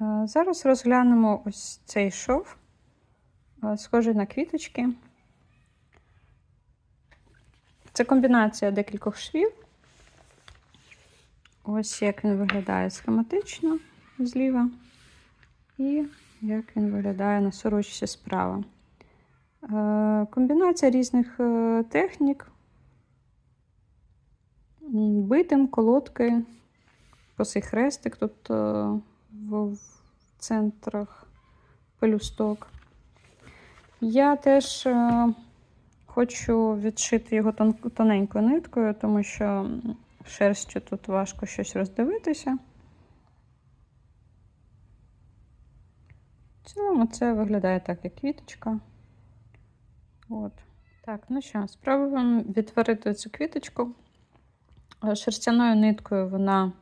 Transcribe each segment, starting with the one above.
Е, Зараз розглянемо ось цей шов, е, схожий на квіточки. Це комбінація декількох швів. Ось як він виглядає схематично зліва, і як він виглядає на сорочці справа. Е, Комбінація різних технік. Битим, колодки, косий хрестик е, в, центрах пелюсток. Я теж е, хочу відшити його тон, тоненькою ниткою, тому що шерстю тут важко щось роздивитися. В цілому це виглядає так, як квіточка. От. Так, ну що, спробуємо відтворити цю квіточку. Е, Шерстяною ниткою вона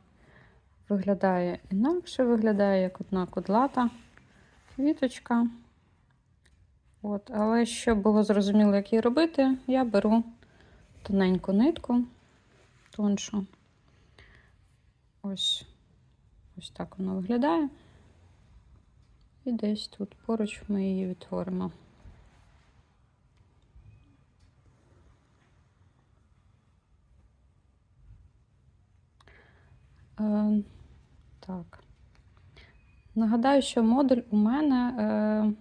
виглядає інакше, виглядає як одна кудлата квіточка. От, але щоб було зрозуміло, як її робити, я беру тоненьку нитку, тоншу. Ось, ось так воно виглядає. І десь тут поруч ми її відтворимо. Так. Нагадаю, що модуль у мене е,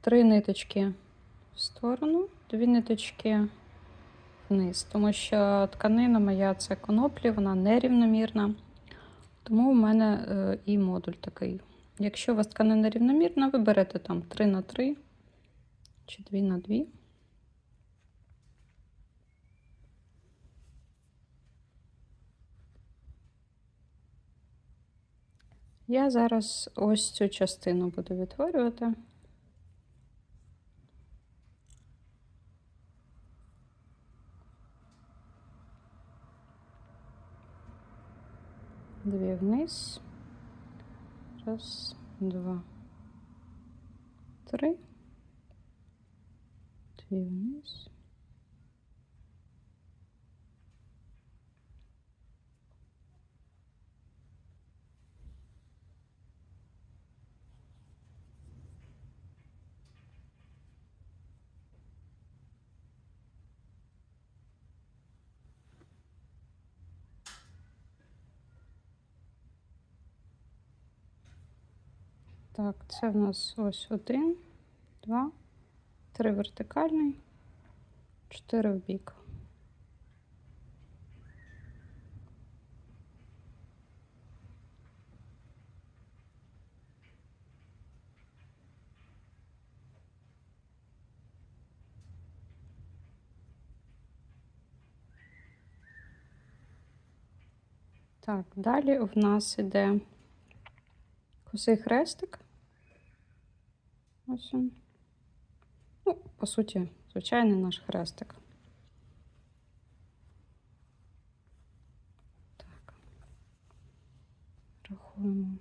три ниточки в сторону, дві ниточки вниз, тому що тканина моя це коноплі, вона нерівномірна. Тому у мене е, і модуль такий. Якщо у вас тканина рівномірна, ви берете там 3 на 3 чи 2 на 2. Я зараз ось цю частину буду відтворювати. Дві вниз. Раз, два, три. Дві вниз. Так, це в нас ось один, два, три вертикальний, чотири в бік. Так, далі в нас іде косий хрестик. Ось він. Ну, по суті, звичайний наш хрестик. Так. Рахуємо.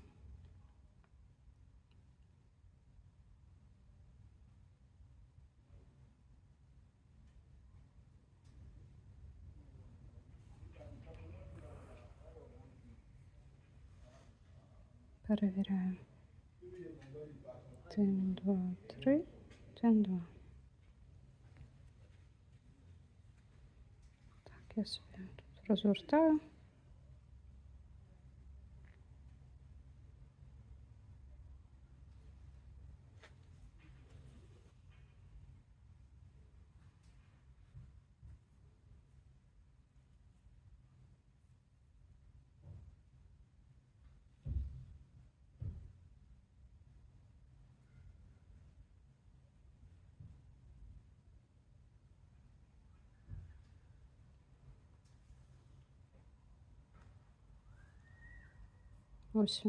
Перевіряємо. Один, два, три, один, два. Так, я собі тут розвертаю. Ось.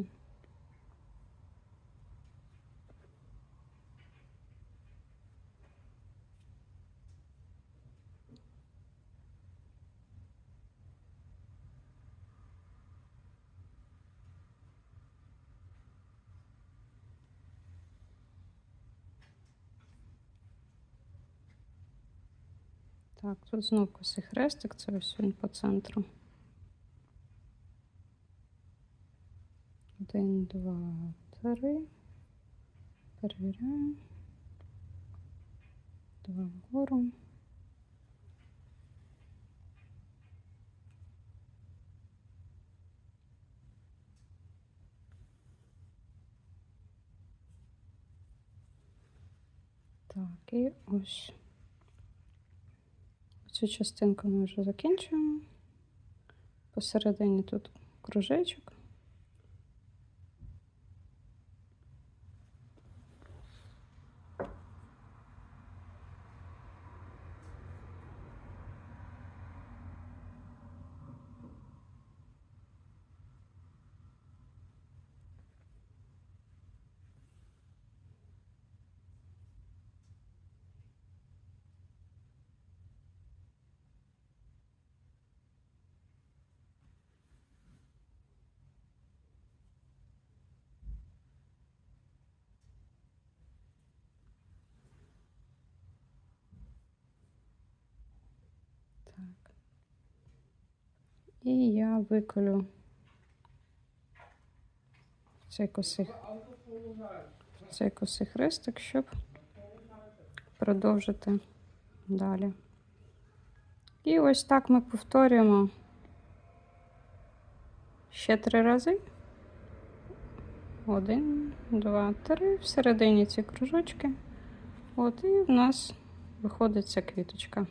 Так, тут знов косий хрестик, це ось він по центру. Один, два, три. Перевіряємо. Два вгору. Так, і ось цю частинку ми вже закінчуємо. Посередині тут кружечок. Так. І я виколю цей косий, цей косий хрестик, щоб продовжити далі. І ось так ми повторюємо ще три рази. Один, два, три. Всередині ці кружочки. От, і в нас виходить ця квіточка.